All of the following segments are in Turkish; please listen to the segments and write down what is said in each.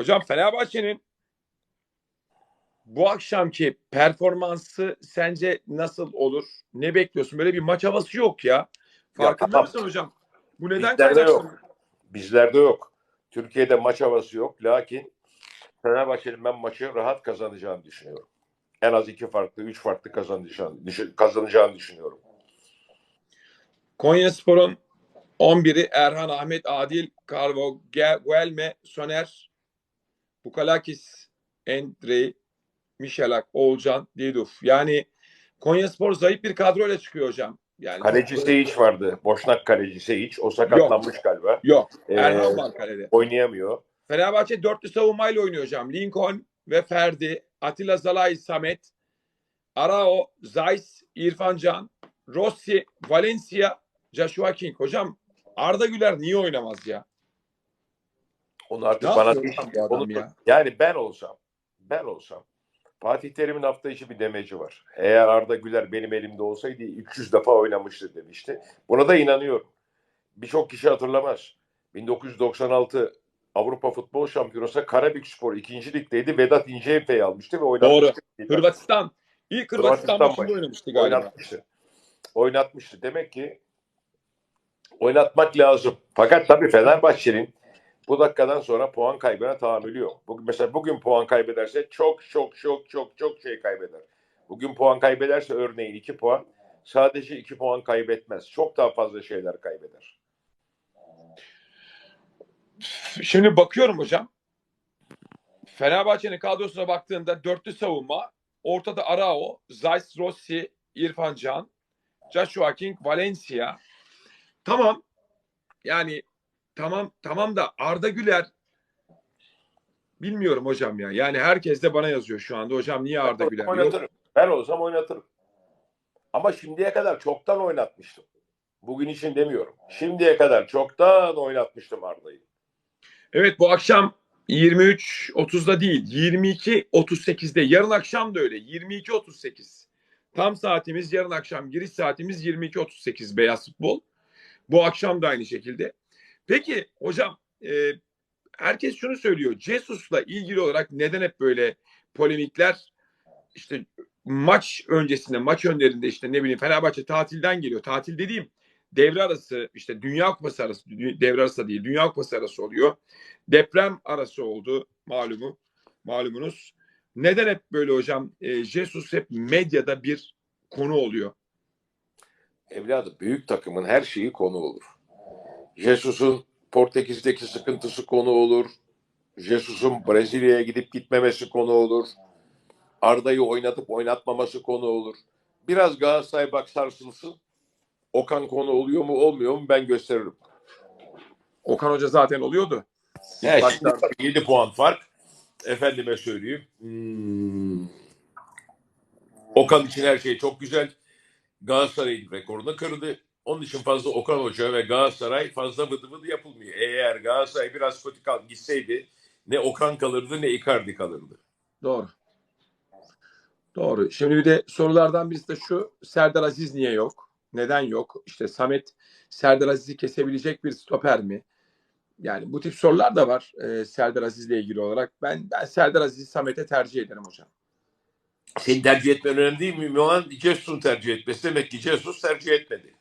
Hocam Fenerbahçe'nin bu akşamki performansı sence nasıl olur? Ne bekliyorsun? Böyle bir maç havası yok ya. Farkında tamam. mısın hocam? Bu neden Bizlerde yok. Bizlerde yok. Türkiye'de maç havası yok. Lakin Fenerbahçe'nin ben maçı rahat kazanacağını düşünüyorum. En az iki farklı, üç farklı kazanacağını, düşün- kazanacağını düşünüyorum. Konyaspor'un 11'i Erhan, Ahmet, Adil, Carvo, Ge- Guelme, Soner, Bukalakis, Endrey, Mişelak, Oğulcan, Diduf. Yani Konyaspor zayıf bir kadroyla çıkıyor hocam. Yani Kaleci Seyic vardı. Boşnak kaleci Seyic. O sakatlanmış galiba. Yok. Ee, Erhan var kalede. Oynayamıyor. Fenerbahçe dörtlü savunmayla oynuyor hocam. Lincoln ve Ferdi, Atilla Zalai, Samet, Arao, Zeiss, İrfan Can, Rossi, Valencia, Joshua King. Hocam Arda Güler niye oynamaz ya? Onu artık Ne bana yapıyor değil. Onu- ya? Yani ben olsam, ben olsam Fatih Terim'in hafta içi bir demeci var. Eğer Arda Güler benim elimde olsaydı 300 defa oynamıştı demişti. Buna da inanıyorum. Birçok kişi hatırlamaz. 1996 Avrupa Futbol Şampiyonası Karabükspor ikinci ligdeydi. Vedat İnceepey almıştı ve oynatmıştı. Hırvatistan. İlk Hırvatistan, Hırvatistan maçında maçı. oynamıştı galiba. Oynatmıştı. Oynatmıştı. Demek ki oynatmak lazım. Fakat tabii Fenerbahçe'nin bu dakikadan sonra puan kaybına tahammülü yok. Bugün, mesela bugün puan kaybederse çok çok çok çok çok şey kaybeder. Bugün puan kaybederse örneğin 2 puan sadece 2 puan kaybetmez. Çok daha fazla şeyler kaybeder. Şimdi bakıyorum hocam. Fenerbahçe'nin kadrosuna baktığında dörtlü savunma. Ortada Arao, Zeiss, Rossi, İrfan Can, Joshua King, Valencia. Tamam. Yani tamam tamam da Arda Güler bilmiyorum hocam ya. Yani herkes de bana yazıyor şu anda. Hocam niye Arda Güler? Yok. oynatırım. Ben olsam oynatırım. Ama şimdiye kadar çoktan oynatmıştım. Bugün için demiyorum. Şimdiye kadar çoktan oynatmıştım Arda'yı. Evet bu akşam 23.30'da değil 22.38'de. Yarın akşam da öyle 22.38. Tam saatimiz yarın akşam giriş saatimiz 22.38 beyaz futbol. Bu akşam da aynı şekilde. Peki hocam e, herkes şunu söylüyor. Jesus'la ilgili olarak neden hep böyle polemikler işte maç öncesinde maç önlerinde işte ne bileyim Fenerbahçe tatilden geliyor. Tatil dediğim devre arası işte Dünya Kupası arası devre arası değil Dünya Kupası arası oluyor. Deprem arası oldu malumu malumunuz. Neden hep böyle hocam? E, Jesus hep medyada bir konu oluyor. Evladım büyük takımın her şeyi konu olur. Jesus'un Portekiz'deki sıkıntısı konu olur. Jesus'un Brezilya'ya gidip gitmemesi konu olur. Arda'yı oynatıp oynatmaması konu olur. Biraz Galatasaray bak sarsılsın. Okan konu oluyor mu olmuyor mu ben gösteririm. Okan Hoca zaten oluyordu. Evet, Baştan- 7 puan fark. Efendime söyleyeyim. Hmm. Okan için her şey çok güzel. Galatasaray'ın rekorunu kırdı. Onun için fazla Okan Hoca ve Galatasaray fazla vıdı vıdı yapılmıyor. Eğer Galatasaray biraz kötü kal gitseydi ne Okan kalırdı ne Icardi kalırdı. Doğru. Doğru. Şimdi bir de sorulardan birisi de şu. Serdar Aziz niye yok? Neden yok? İşte Samet Serdar Aziz'i kesebilecek bir stoper mi? Yani bu tip sorular da var e, Serdar Aziz'le ilgili olarak. Ben ben Serdar Aziz'i Samet'e tercih ederim hocam. Senin tercih etmen önemli değil mi? Mühim olan Jesus'un tercih etmesi. Demek ki Jesus tercih etmedi.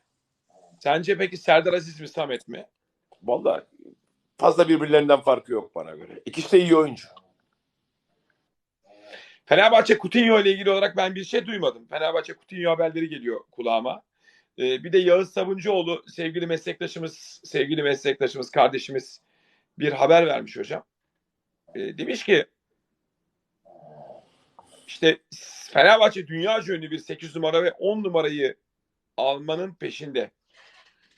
Sence peki Serdar Aziz mi Samet mi? Vallahi fazla birbirlerinden farkı yok bana göre. İkisi de iyi oyuncu. Fenerbahçe Coutinho ile ilgili olarak ben bir şey duymadım. Fenerbahçe Coutinho haberleri geliyor kulağıma. Ee, bir de Yağız Sabuncuoğlu sevgili meslektaşımız, sevgili meslektaşımız, kardeşimiz bir haber vermiş hocam. Ee, demiş ki işte Fenerbahçe dünya ünlü bir 8 numara ve 10 numarayı almanın peşinde.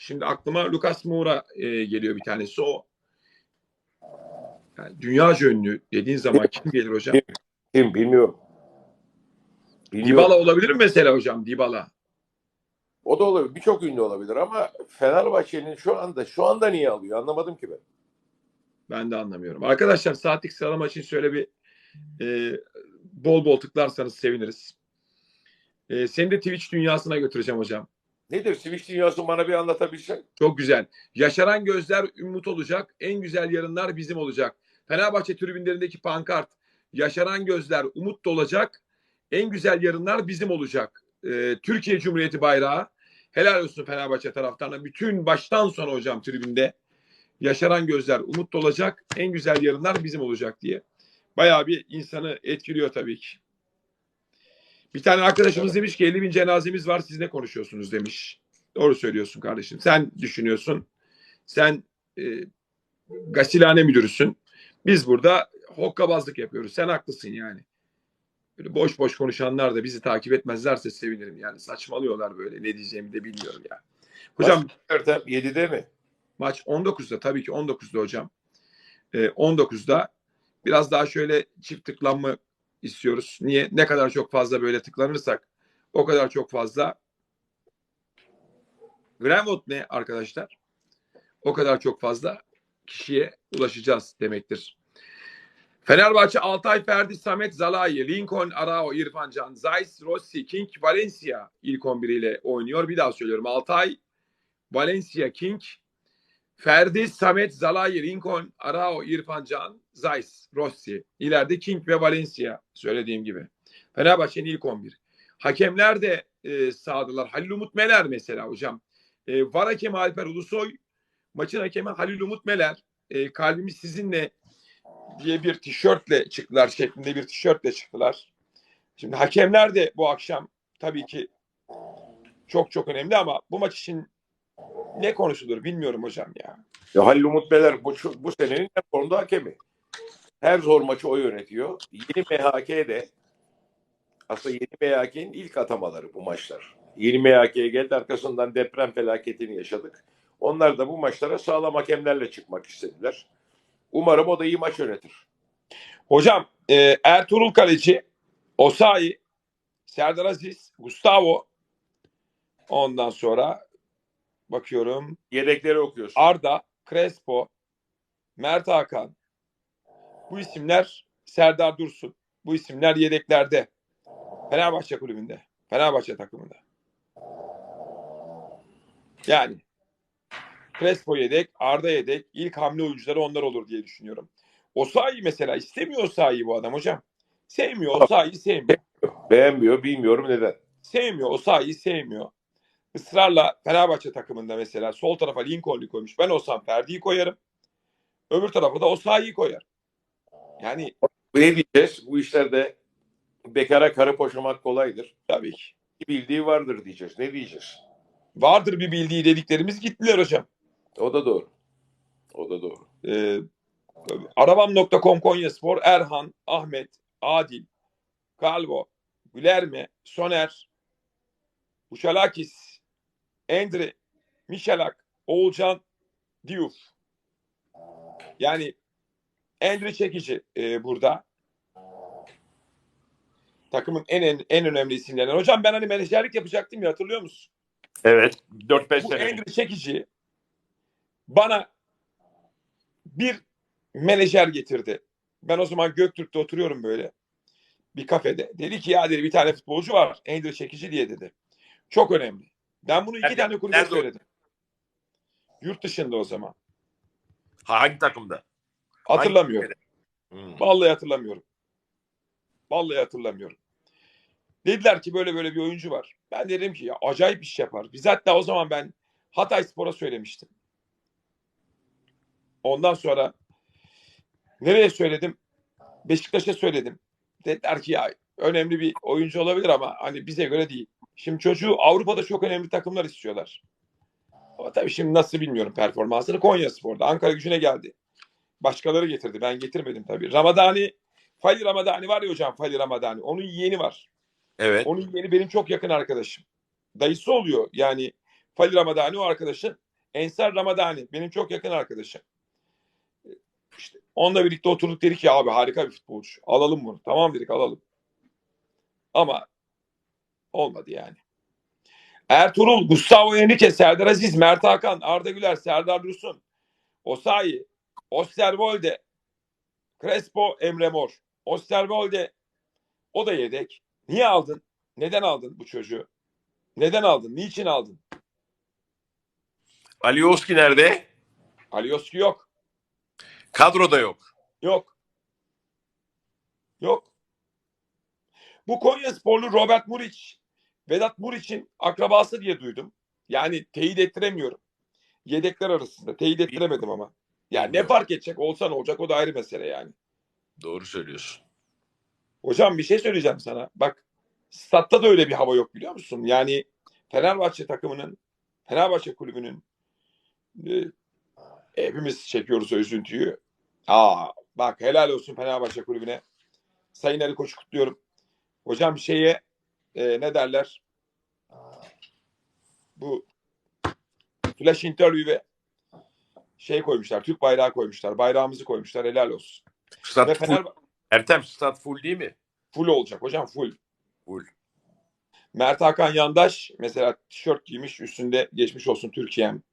Şimdi aklıma Lucas Moura e, geliyor bir tanesi o. Yani dünya ünlü dediğin zaman kim gelir hocam? Kim bilmiyorum. Bilmiyorum. Dybala olabilir mi mesela hocam? Dybala. O da olabilir. Birçok ünlü olabilir ama Fenerbahçe'nin şu anda şu anda niye alıyor? Anlamadım ki ben. Ben de anlamıyorum. Arkadaşlar saatlik sıralama için şöyle bir e, bol bol tıklarsanız seviniriz. E, seni de Twitch dünyasına götüreceğim hocam. Nedir Switch dünyası bana bir anlatabilsen? Çok güzel. Yaşaran gözler ümit olacak. En güzel yarınlar bizim olacak. Fenerbahçe tribünlerindeki pankart yaşaran gözler umut dolacak. En güzel yarınlar bizim olacak. Ee, Türkiye Cumhuriyeti bayrağı helal olsun Fenerbahçe taraftarına. Bütün baştan sona hocam tribünde yaşaran gözler umut dolacak. En güzel yarınlar bizim olacak diye. Bayağı bir insanı etkiliyor tabii ki. Bir tane arkadaşımız demiş ki 50 bin cenazemiz var siz ne konuşuyorsunuz demiş. Doğru söylüyorsun kardeşim. Sen düşünüyorsun. Sen e, gasilhane müdürüsün. Biz burada hokkabazlık yapıyoruz. Sen haklısın yani. Böyle boş boş konuşanlar da bizi takip etmezlerse sevinirim. Yani saçmalıyorlar böyle. Ne diyeceğimi de bilmiyorum ya. Hocam Ertem 7'de mi? maç 19'da tabii ki 19'da hocam. Ee, 19'da biraz daha şöyle çift tıklanma istiyoruz. Niye? Ne kadar çok fazla böyle tıklanırsak o kadar çok fazla Greenwood ne arkadaşlar? O kadar çok fazla kişiye ulaşacağız demektir. Fenerbahçe Altay Ferdi Samet Zalai, Lincoln Arao, İrfan Can, Zeiss, Rossi, King, Valencia ilk 11 ile oynuyor. Bir daha söylüyorum. Altay, Valencia, King, Ferdi, Samet, Zalai, Lincoln, Arao, İrfan Can, Zeiss, Rossi. İleride King ve Valencia söylediğim gibi. Fenerbahçe'nin ilk 11. Hakemler de e, sağdılar. Halil Umut Meler mesela hocam. E, var hakemi Alper Ulusoy. Maçın hakemi Halil Umut Meler. E, kalbimiz sizinle diye bir tişörtle çıktılar şeklinde bir tişörtle çıktılar. Şimdi hakemler de bu akşam tabii ki çok çok önemli ama bu maç için ne konuşulur bilmiyorum hocam ya. Ya Halil Umut Beler bu, bu senenin en formda hakemi. Her zor maçı o yönetiyor. Yeni MHK de aslında yeni MHK'nin ilk atamaları bu maçlar. Yeni MHK'ye geldi arkasından deprem felaketini yaşadık. Onlar da bu maçlara sağlam hakemlerle çıkmak istediler. Umarım o da iyi maç yönetir. Hocam e, Ertuğrul Kaleci, Osayi, Serdar Aziz, Gustavo ondan sonra bakıyorum Yedekleri okuyorsun. Arda, Crespo, Mert Hakan bu isimler Serdar Dursun. Bu isimler yedeklerde. Fenerbahçe kulübünde. Fenerbahçe takımında. Yani Crespo yedek, Arda yedek. İlk hamle oyuncuları onlar olur diye düşünüyorum. Osayi mesela istemiyor Osayi bu adam hocam. Sevmiyor Osayi sevmiyor. Beğenmiyor, bilmiyorum neden. Sevmiyor Osayi'yi sevmiyor. Israrla Fenerbahçe takımında mesela sol tarafa Lincoln'u koymuş. Ben olsam Ferdi'yi koyarım. Öbür tarafa da Osayi'yi koyar. Yani Ne diyeceğiz? Bu işlerde bekara karı boşamak kolaydır. tabii ki. Bir bildiği vardır diyeceğiz. Ne diyeceğiz? Vardır bir bildiği dediklerimiz gittiler hocam. O da doğru. O da doğru. Ee, Arabam.com Konyaspor, Erhan, Ahmet, Adil, Kalbo, Gülerme, Soner, Uçalakis, Endre, Mişalak, Oğulcan, Diouf. Yani Endre çekici e, burada. Takımın en, en en önemli isimlerinden. Hocam ben hani menajerlik yapacaktım ya hatırlıyor musun? Evet. 4-5 Bu sene. Endre çekici bana bir menajer getirdi. Ben o zaman Göktürk'te oturuyorum böyle bir kafede. Dedi ki ya dedi bir tane futbolcu var. Endre Çekici diye dedi. Çok önemli. Ben bunu iki Nerede- tane kulübe nerede o? söyledim. Yurt dışında o zaman. Hangi takımda? Hatırlamıyorum. Hmm. Vallahi hatırlamıyorum. Vallahi hatırlamıyorum. Dediler ki böyle böyle bir oyuncu var. Ben dedim ki ya acayip iş yapar. Biz hatta o zaman ben Hatay Spor'a söylemiştim. Ondan sonra nereye söyledim? Beşiktaş'a söyledim. Dediler ki ya önemli bir oyuncu olabilir ama hani bize göre değil. Şimdi çocuğu Avrupa'da çok önemli takımlar istiyorlar. Ama tabii şimdi nasıl bilmiyorum performansını. Konya Spor'da. Ankara gücüne geldi. Başkaları getirdi. Ben getirmedim tabii. Ramadani, Fali Ramadani var ya hocam Fali Ramadani. Onun yeğeni var. Evet. Onun yeğeni benim çok yakın arkadaşım. Dayısı oluyor. Yani Fali Ramadani o arkadaşın. Ensar Ramadani benim çok yakın arkadaşım. İşte onunla birlikte oturduk dedik ya abi harika bir futbolcu. Alalım bunu. Tamam dedik alalım. Ama olmadı yani. Ertuğrul, Gustavo Henrique, Serdar Aziz, Mert Hakan, Arda Güler, Serdar Dursun, Osayi, Osterwolde, Crespo, Emre Mor. Osterwolde o da yedek. Niye aldın? Neden aldın bu çocuğu? Neden aldın? Niçin aldın? Alioski nerede? Alioski yok. Kadroda yok. Yok. Yok. Bu Konya sporlu Robert Muriç, Vedat Muriç'in akrabası diye duydum. Yani teyit ettiremiyorum. Yedekler arasında. Teyit ettiremedim ama. Yani ne fark edecek? Olsa ne olacak? O da ayrı mesele yani. Doğru söylüyorsun. Hocam bir şey söyleyeceğim sana. Bak statta da öyle bir hava yok biliyor musun? Yani Fenerbahçe takımının, Fenerbahçe kulübünün e, hepimiz çekiyoruz o üzüntüyü. Aa bak helal olsun Fenerbahçe kulübüne. Sayın Ali Koç'u kutluyorum. Hocam şeye e, ne derler? Bu flash interview ve şey koymuşlar. Türk bayrağı koymuşlar. Bayrağımızı koymuşlar. Helal olsun. Ve Stat full. Fener Ertem stat full değil mi? full olacak hocam full. Full. Mert Hakan Yandaş mesela tişört giymiş üstünde geçmiş olsun Türkiye'm.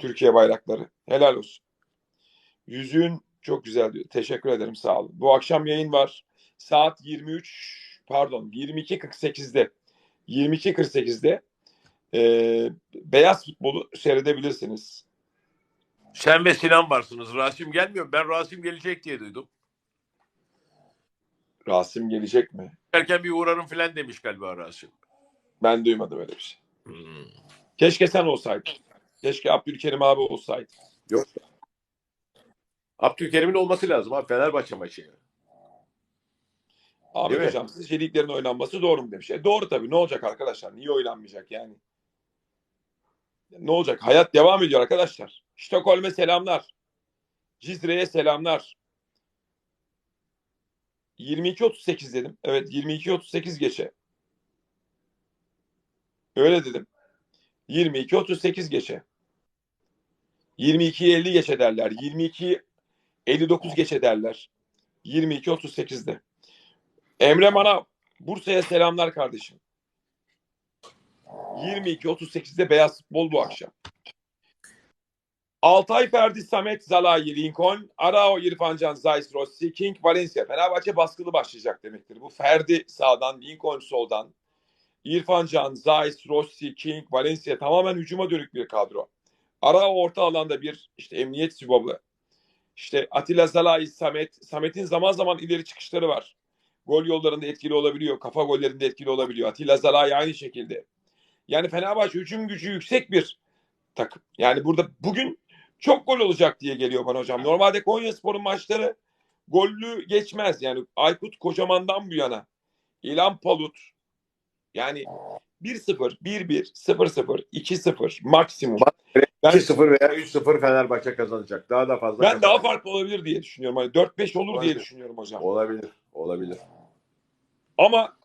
Türkiye bayrakları. Helal olsun. Yüzüğün çok güzel diyor. Teşekkür ederim sağ olun. Bu akşam yayın var. Saat 23 pardon 22.48'de 22.48'de e, beyaz futbolu seyredebilirsiniz. Sen ve Sinan varsınız. Rasim gelmiyor. Ben Rasim gelecek diye duydum. Rasim gelecek mi? Erken bir uğrarım falan demiş galiba Rasim. Ben duymadım öyle bir şey. Hmm. Keşke sen olsaydın. Keşke Abdülkerim abi olsaydı. Yok. Abdülkerim'in olması lazım abi Fenerbahçe maçı. Mi? hocam sizce liglerin oynanması doğru mu demiş. E doğru tabii. Ne olacak arkadaşlar? Niye oynanmayacak yani? Ne olacak? Hayat devam ediyor arkadaşlar. Stockholm'e selamlar. Cizre'ye selamlar. 22.38 dedim. Evet 22.38 geçe. Öyle dedim. 22.38 geçe. 22'yi 50 geçe derler. 22'yi 59 geçe derler. 22.38'de. Emre Manav, Bursa'ya selamlar kardeşim. 22.38'de Beyaz Futbol bu akşam. Altay Ferdi, Samet, Zalai, Lincoln, Arao, İrfan Can, Zayis, Rossi, King, Valencia. Fenerbahçe baskılı başlayacak demektir. Bu Ferdi sağdan, Lincoln soldan. İrfan Can, Zayis, Rossi, King, Valencia tamamen hücuma dönük bir kadro. Arao orta alanda bir işte emniyet sübabı. İşte Atilla Zalai, Samet. Samet'in zaman zaman ileri çıkışları var gol yollarında etkili olabiliyor. Kafa gollerinde etkili olabiliyor. Atilla Zalai aynı şekilde. Yani Fenerbahçe hücum gücü yüksek bir takım. Yani burada bugün çok gol olacak diye geliyor bana hocam. Normalde Konyaspor'un maçları gollü geçmez. Yani Aykut Kocaman'dan bu yana. İlhan Palut. Yani 1-0, 1-1, 0-0, 2-0 maksimum. Ben- 2-0 veya 3-0 Fenerbahçe kazanacak. Daha da fazla Ben daha kazanacak. farklı olabilir diye düşünüyorum. Hani 4-5 olur diye Olabilir. düşünüyorum hocam. Olabilir. Olabilir. Ama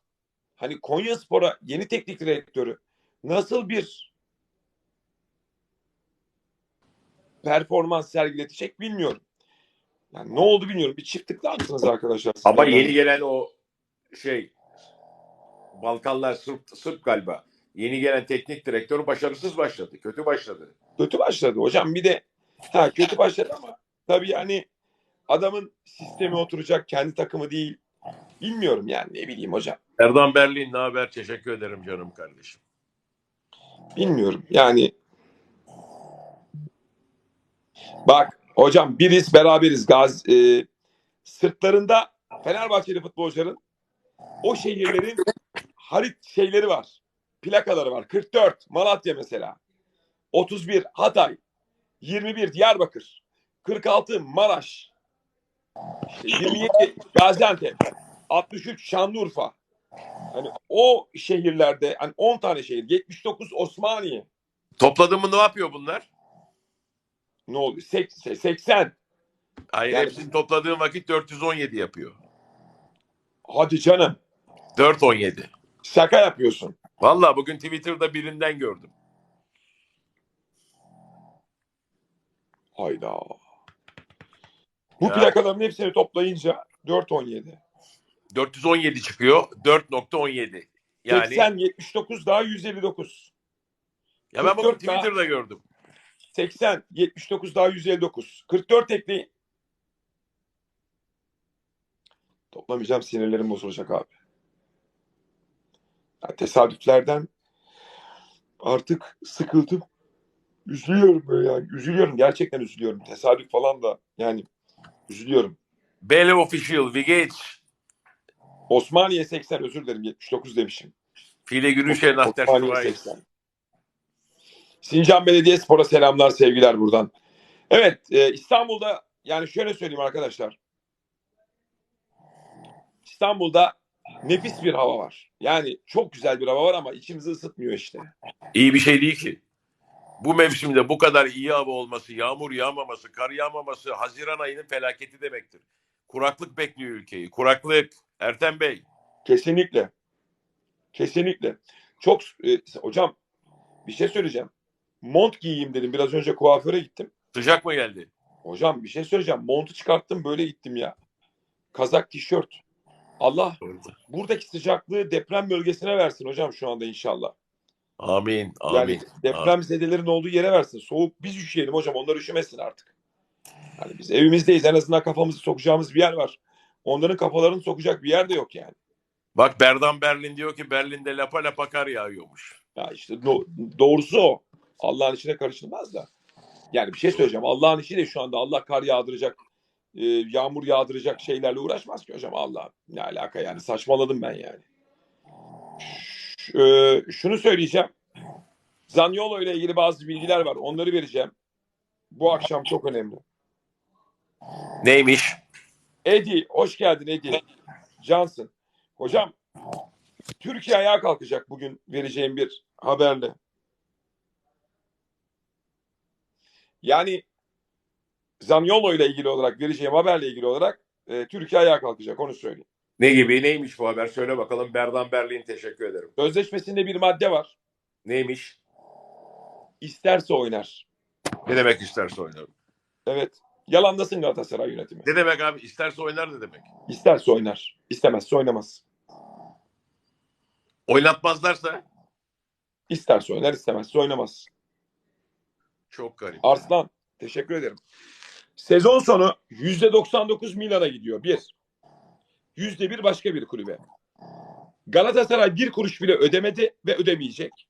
hani Konya Spor'a yeni teknik direktörü nasıl bir performans sergiletecek bilmiyorum. Yani ne oldu bilmiyorum. Bir çiftlikler mısınız arkadaşlar? Ama yeni gelen o şey Balkanlar Sırp, Sırp galiba. Yeni gelen teknik direktör başarısız başladı. Kötü başladı. kötü başladı hocam. Bir de ha kötü başladı ama tabii yani adamın sistemi oturacak kendi takımı değil. Bilmiyorum yani ne bileyim hocam. Erdan Berlin ne haber? Teşekkür ederim canım kardeşim. Bilmiyorum. Yani bak hocam biriz beraberiz. Gaz e, sırtlarında Fenerbahçeli futbolcuların o şehirlerin harit şeyleri var. Plakaları var. 44 Malatya mesela. 31 Hatay. 21 Diyarbakır. 46 Maraş. İşte 27 Gaziantep. 63 Şanlıurfa. Hani o şehirlerde hani 10 tane şehir 79 Osmaniye Topladın mı ne yapıyor bunlar? ne oluyor? Sek- 80 Hayır Yani- hepsini topladığın vakit 417 yapıyor. hadi canım 417. şaka yapıyorsun. Vallahi bugün Twitter'da birinden gördüm. Hayda. Bu Ya. plakaların hepsini toplayınca 417. 417 çıkıyor. 4.17. Yani 80 79 daha 159. ya ben bugün 44 daha- Twitter'da gördüm. 80 79 daha 159. 44 ekleyin. Toplamayacağım sinirlerim bozulacak abi. Ya tesadüflerden artık sıkıldım. Üzülüyorum böyle yani. Üzülüyorum. Gerçekten üzülüyorum. Tesadüf falan da yani üzülüyorum. Bele Official, Vigeç, Osmaniye 80 özür dilerim 79 demişim. Der Osmaniye Schweiz. 80. Sincan Belediyespor'a selamlar sevgiler buradan. Evet e, İstanbul'da yani şöyle söyleyeyim arkadaşlar. İstanbul'da nefis bir hava var. Yani çok güzel bir hava var ama içimizi ısıtmıyor işte. İyi bir şey değil ki. Bu mevsimde bu kadar iyi hava olması, yağmur yağmaması, kar yağmaması Haziran ayının felaketi demektir. Kuraklık bekliyor ülkeyi. Kuraklık. Ertem Bey. Kesinlikle. Kesinlikle. Çok e, hocam bir şey söyleyeceğim. Mont giyeyim dedim. Biraz önce kuaföre gittim. Sıcak mı geldi? Hocam bir şey söyleyeceğim. Montu çıkarttım böyle gittim ya. Kazak, tişört. Allah buradaki sıcaklığı deprem bölgesine versin hocam şu anda inşallah. Amin. Amin. Yani deprem zedelerin olduğu yere versin. Soğuk biz üşüyelim hocam onlar üşümesin artık. Yani biz evimizdeyiz en azından kafamızı sokacağımız bir yer var. Onların kafalarını sokacak bir yer de yok yani. Bak Berdan Berlin diyor ki Berlin'de lapa lapa kar yağıyormuş. Ya işte do- doğrusu o. Allah'ın içine karışılmaz da. Yani bir şey söyleyeceğim. Allah'ın işi de şu anda Allah kar yağdıracak, e, yağmur yağdıracak şeylerle uğraşmaz ki hocam Allah. Ne alaka yani saçmaladım ben yani. Ş- e, şunu söyleyeceğim. Zaniolo ile ilgili bazı bilgiler var. Onları vereceğim. Bu akşam çok önemli. Neymiş? Edi, hoş geldin Edi. Johnson. Hocam, Türkiye ayağa kalkacak bugün vereceğim bir haberle. Yani Zaniolo ile ilgili olarak vereceğim haberle ilgili olarak e, Türkiye ayağa kalkacak onu söyleyeyim. Ne gibi? Neymiş bu haber? Söyle bakalım. Berdan Berlin teşekkür ederim. Sözleşmesinde bir madde var. Neymiş? İsterse oynar. Ne demek isterse oynar? Evet. Yalandasın Galatasaray yönetimi. Ne demek abi? İsterse oynar ne demek? İsterse oynar. İstemezse oynamaz. Oynatmazlarsa İsterse oynar, istemezse oynamaz. çok garip. Arslan teşekkür ederim. Sezon sonu %99 Milan'a gidiyor. Bir. %1 başka bir kulübe. Galatasaray bir kuruş bile ödemedi ve ödemeyecek.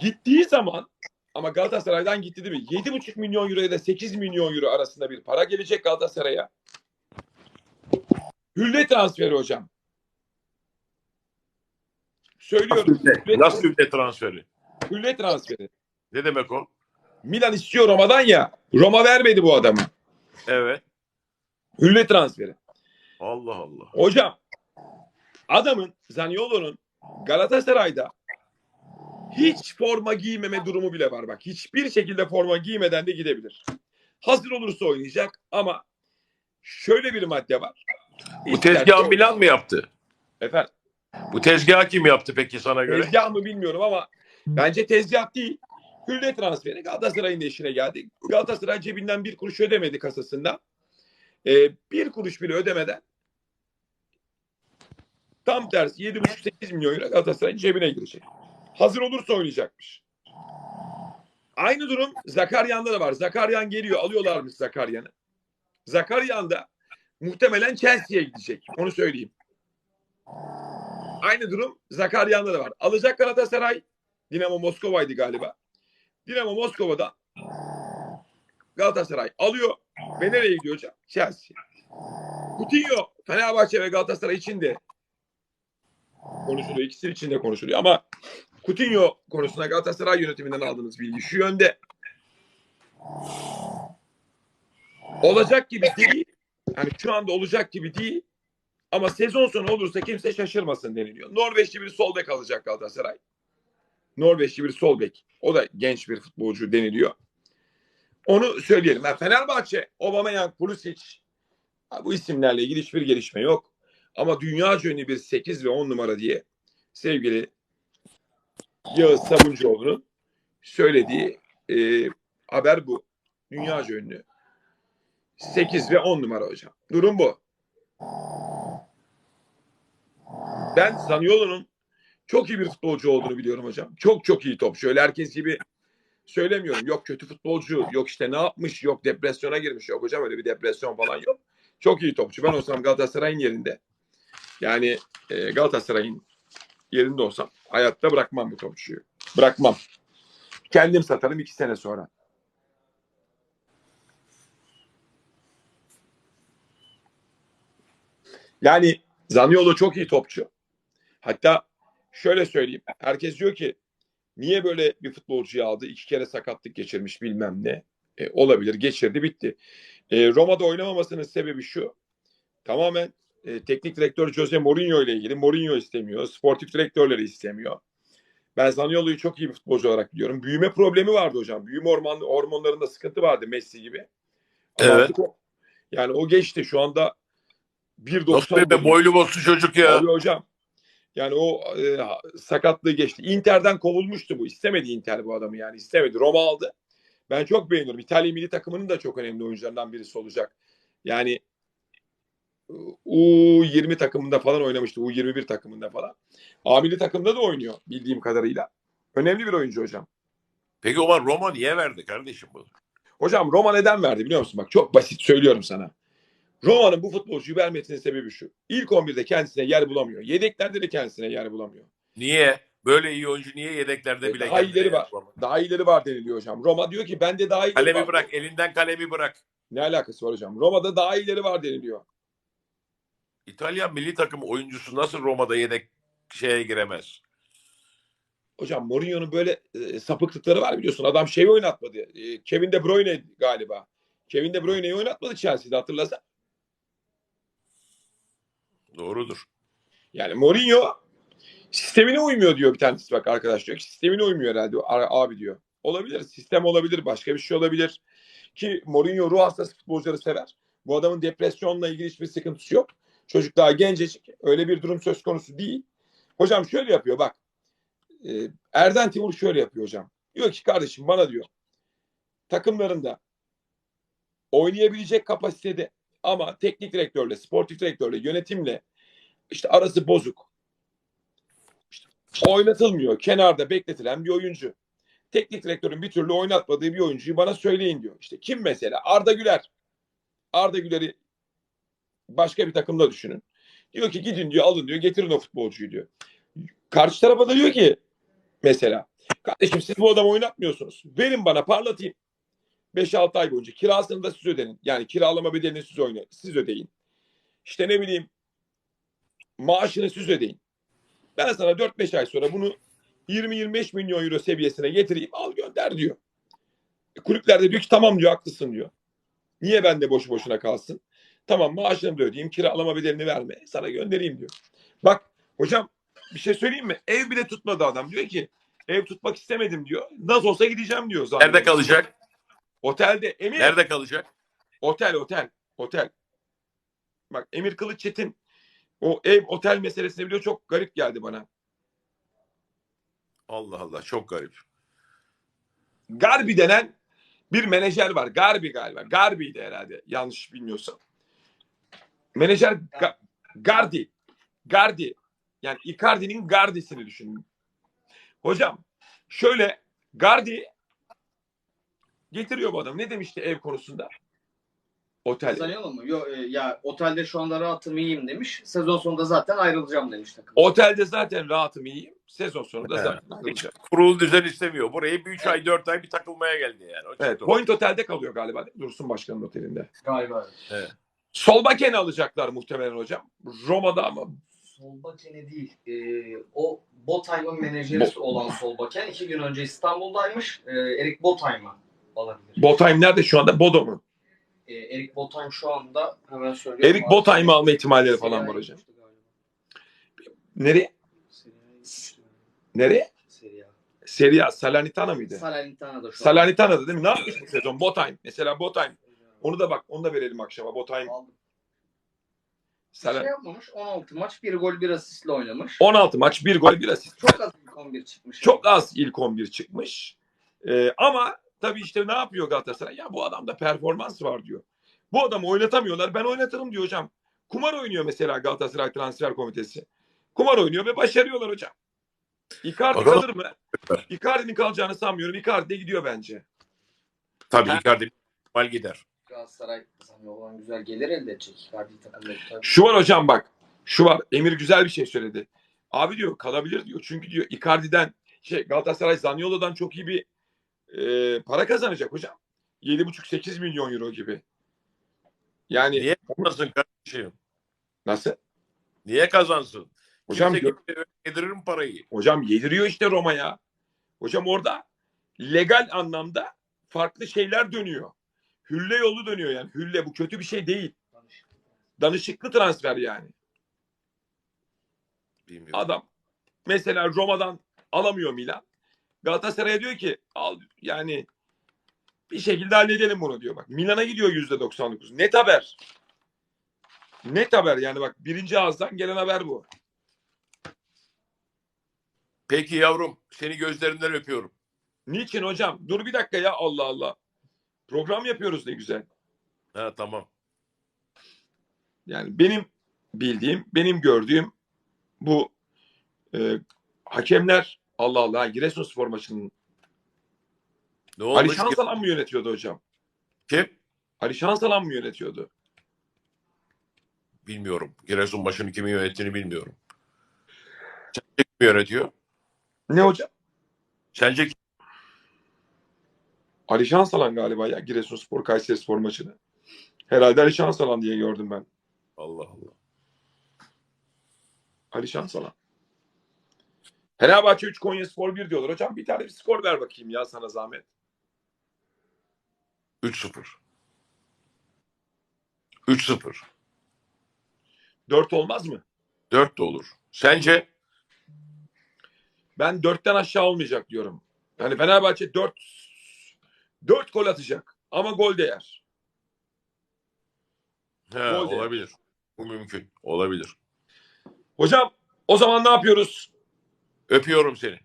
Gittiği zaman ama Galatasaray'dan gitti değil mi? 7,5 milyon euro ya da 8 milyon euro arasında bir para gelecek Galatasaray'a. Hülle transferi hocam. Söylüyorum. Nasıl, nasıl ülke transferi? Hülle transferi. Ne demek o? Milan istiyor Roma'dan ya. Roma vermedi bu adamı. Evet. Hülle transferi. Allah Allah. Hocam adamın Zaniolo'nun Galatasaray'da hiç forma giymeme durumu bile var bak. Hiçbir şekilde forma giymeden de gidebilir. Hazır olursa oynayacak ama şöyle bir madde var. Bu tezgahı. Milan mı yaptı? Efendim Bu tezgahı kim yaptı peki sana göre? tezgah mı bilmiyorum ama bence tezgah değil. Hülle transferi Galatasaray'ın da işine geldi. Galatasaray cebinden bir kuruş ödemedi kasasından. Ee, bir kuruş bile ödemeden tam tersi 7,5-8 milyon euro Galatasaray'ın cebine girecek. Hazır olursa oynayacakmış. Aynı durum Zakaryan'da da var. Zakaryan geliyor alıyorlarmış Zakaryan'ı. Zakaryan da muhtemelen Chelsea'ye gidecek. Onu söyleyeyim. Aynı durum Zakaryan'da da var. Alacak Galatasaray. Dinamo Moskova'ydı galiba. Dinamo Moskova'dan Galatasaray alıyor ve nereye gidiyor hocam? Chelsea. Coutinho Fenerbahçe ve Galatasaray için de konuşuluyor. İkisi için de konuşuluyor ama Coutinho konusunda Galatasaray yönetiminden aldığımız bilgi şu yönde. Olacak gibi değil. Yani şu anda olacak gibi değil. Ama sezon sonu olursa kimse şaşırmasın deniliyor. Norveçli bir sol bek alacak Galatasaray. Norveçli bir sol bek. O da genç bir futbolcu deniliyor. Onu söyleyelim. Yani Fenerbahçe, Aubameyang, Pulisic bu isimlerle ilgili hiçbir gelişme yok. Ama dünya ünlü bir 8 ve 10 numara diye sevgili Yağız Sabuncuoğlu'nun söylediği e, haber bu. Dünya ünlü. 8 ve 10 numara hocam. Durum bu. Ben Zaniolo'nun çok iyi bir futbolcu olduğunu biliyorum hocam. Çok çok iyi topçu. Öyle herkes gibi söylemiyorum. Yok kötü futbolcu, yok işte ne yapmış, yok depresyona girmiş. Yok hocam öyle bir depresyon falan yok. Çok iyi topçu. Ben olsam Galatasaray'ın yerinde yani e, Galatasaray'ın yerinde olsam hayatta bırakmam bu topçuyu. Bırakmam. Kendim satarım iki sene sonra. Yani Zaniolo çok iyi topçu. Hatta şöyle söyleyeyim. Herkes diyor ki niye böyle bir futbolcuyu aldı? İki kere sakatlık geçirmiş bilmem ne. E, olabilir. Geçirdi bitti. E, Roma'da oynamamasının sebebi şu. Tamamen e, teknik direktör Jose Mourinho ile ilgili. Mourinho istemiyor. Sportif direktörleri istemiyor. Ben Zaniolo'yu çok iyi bir futbolcu olarak biliyorum. Büyüme problemi vardı hocam. Büyüme hormon, hormonlarında sıkıntı vardı Messi gibi. Ama Evet. o- yani o geçti. Şu anda 1.90 Nasıl boylu boslu çocuk ya. Abi hocam. Yani o e, sakatlığı geçti. Inter'den kovulmuştu bu. İstemedi Inter bu adamı yani. istemedi. Roma aldı. Ben çok beğeniyorum. İtalya milli takımının da çok önemli oyuncularından birisi olacak. Yani U20 takımında falan oynamıştı. U21 takımında falan. A milli takımda da oynuyor bildiğim kadarıyla. Önemli bir oyuncu hocam. Peki o zaman Roma niye verdi kardeşim bunu? Hocam Roma neden verdi biliyor musun? Bak çok basit söylüyorum sana. Roma'nın bu futbolcuyu vermesinin sebebi şu. İlk 11'de kendisine yer bulamıyor. Yedeklerde de kendisine yer bulamıyor. Niye? Böyle iyi oyuncu niye yedeklerde E, bile daha ileri var. yapamaz? Daha iyileri var deniliyor hocam. Roma diyor ki bende daha iyileri Kalemi var. bırak. Elinden kalemi bırak. Ne alakası var hocam? Roma'da daha iyileri var deniliyor. İtalyan milli takım oyuncusu nasıl Roma'da yedek şeye giremez? Hocam Mourinho'nun böyle e, sapıklıkları var biliyorsun. Adam şey oynatmadı. E, Kevin De Bruyne galiba. Kevin De Bruyne'yi oynatmadı Chelsea'de hatırlasan. Doğrudur. Yani Mourinho sistemine uymuyor diyor bir tanesi bak arkadaş diyor ki sistemine uymuyor herhalde abi diyor. Olabilir sistem olabilir başka bir şey olabilir. Ki Mourinho ruh hastası futbolcuları sever. Bu adamın depresyonla ilgili hiçbir sıkıntısı yok. Çocuk daha gencecik. Öyle bir durum söz konusu değil. Hocam şöyle yapıyor bak. Ee, Erden Timur şöyle yapıyor hocam. Diyor ki kardeşim bana diyor takımlarında oynayabilecek kapasitede ama teknik direktörle, sportif direktörle, yönetimle işte arası bozuk. İşte oynatılmıyor. Kenarda bekletilen bir oyuncu. Teknik direktörün bir türlü oynatmadığı bir oyuncuyu bana söyleyin diyor. İşte kim mesela? Arda Güler. Arda Güler'i başka bir takımda düşünün. Diyor ki gidin diyor alın diyor getirin o futbolcuyu diyor. Karşı tarafa da diyor ki mesela kardeşim siz bu adamı oynatmıyorsunuz. Verin bana parlatayım. 5-6 ay boyunca kirasını da siz ödeyin. Yani kiralama bedelini siz oynayın. Siz ödeyin. İşte ne bileyim maaşını siz ödeyin. Ben sana 4-5 ay sonra bunu 20-25 milyon euro seviyesine getireyim al gönder diyor. E, kulüpler de diyor ki tamam diyor haklısın diyor. Niye ben de boşu boşuna kalsın? Tamam maaşını da ödeyeyim kiralama bedelini verme sana göndereyim diyor. Bak hocam bir şey söyleyeyim mi? Ev bile tutmadı adam diyor ki ev tutmak istemedim diyor. Nasıl olsa gideceğim diyor. zaten. Nerede kalacak? Otelde Emir. Nerede kalacak? Otel otel otel. Bak Emir Kılıççetin o ev otel meselesini biliyor çok garip geldi bana. Allah Allah çok garip. Garbi denen bir menajer var. Garbi galiba. Garbi'ydi herhalde. Yanlış bilmiyorsam. Menajer Ga- Gardi. Gardi. Yani Icardi'nin Gardi'sini düşünün. Hocam şöyle Gardi getiriyor bu adam. Ne demişti ev konusunda? Otel. Zaniolo mu? Yo, e, ya otelde şu anda rahatım iyiyim demiş. Sezon sonunda zaten ayrılacağım demiş takım. Otelde zaten rahatım iyiyim. Sezon sonunda Evet. zaten Hiç ayrılacağım. kurulu düzen istemiyor. Burayı bir 3 ay 4 ay bir takılmaya geldi yani. O Evet, çıktı. Point Otel'de kalıyor galiba. değil mi? Dursun Başkan'ın otelinde. Galiba. Solbaken'i alacaklar muhtemelen hocam. Roma'da ama Solbaken'e değil. E, o Botheim'ın menajeri Bo- olan Solbaken iki gün önce İstanbul'daymış. E, Erik Botheim'ı alabilir. Botheim nerede şu anda? Bodo mu? e, Erik Botheim şu anda hemen söylüyorum. Erik Botheim'i alma ihtimalleri falan var hocam. Nereye? Nereye? Serie A. Salernitana mıydı? Salernitana da şu an. Salernitana'da değil mi? Ne yapmış bu sezon? Botheim. Mesela Botheim. Onu da bak, onu da verelim akşama. Bir Saler... şey yapmamış. 16 maç 1 gol 1 asistle oynamış. 16 maç, 1 gol, 1 asist. Çok az ilk 11 çıkmış. Çok az ilk 11 çıkmış. Ee, ama tabii işte ne yapıyor Galatasaray? Ya bu adamda performans var diyor. Bu adamı oynatamıyorlar. Ben oynatırım diyor hocam. Kumar oynuyor mesela Galatasaray Transfer Komitesi. Kumar oynuyor ve başarıyorlar hocam. Icardi Bakalım. kalır mı? Icardi'nin kalacağını sanmıyorum. Icardi de gidiyor bence. Tabii Ha. Icardi ihtimal gider. Galatasaray Zaniolo'dan güzel gelir elde edecek. Icardi takımda tabii. Şu var hocam bak. Şu var. Emir güzel bir şey söyledi. Abi diyor kalabilir diyor. Çünkü diyor Icardi'den şey Galatasaray Zaniolo'dan çok iyi bir e, para kazanacak hocam. 7,5-8 milyon euro gibi. Yani Niye olmasın kardeşim? nasıl? Niye kazansın? Hocam Kimse gö- yedirir mi parayı? hocam yediriyor işte Roma'ya. Hocam orada legal anlamda farklı şeyler dönüyor. Hülle yolu dönüyor yani. Hülle bu kötü bir şey değil. Danışıklı transfer yani. Bilmiyorum. Adam mesela Roma'dan alamıyor Milan. Galatasaray'a diyor ki al yani bir şekilde halledelim bunu diyor. Bak Milan'a gidiyor yüzde 99. Net haber. Net haber yani bak birinci ağızdan gelen haber bu. Peki yavrum seni gözlerinden öpüyorum. Niçin hocam? Dur bir dakika ya Allah Allah. Program yapıyoruz ne güzel. Ha tamam. Yani benim bildiğim, benim gördüğüm bu e, hakemler Allah Allah Giresunspor maçının Ne Ali? Şansalan mı yönetiyordu hocam? Kim? Ali Şansalan mı yönetiyordu? Bilmiyorum. Giresun başını kimin yönettiğini bilmiyorum. Sence kim yönetiyor? Ne hocam? Sence kim? Ali Şansalan galiba ya Giresunspor Kayserispor maçını. Herhalde Ali Şansalan diye gördüm ben. Allah Allah. Ali Şansalan. Fenerbahçe 3 Konyaspor 1 diyorlar. Hocam bir tane bir skor ver bakayım ya sana zahmet. 3-0. 3-0. 4 olmaz mı? 4 de olur. Sence? Ben 4'ten aşağı olmayacak diyorum. Yani Fenerbahçe 4 4 gol atacak ama gol değer. He, Gol de. olabilir. Bu mümkün. Olabilir. Hocam o zaman ne yapıyoruz? Öpüyorum seni.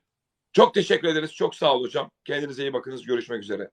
Çok teşekkür ederiz. Çok sağ ol hocam. Kendinize iyi bakınız. Görüşmek üzere.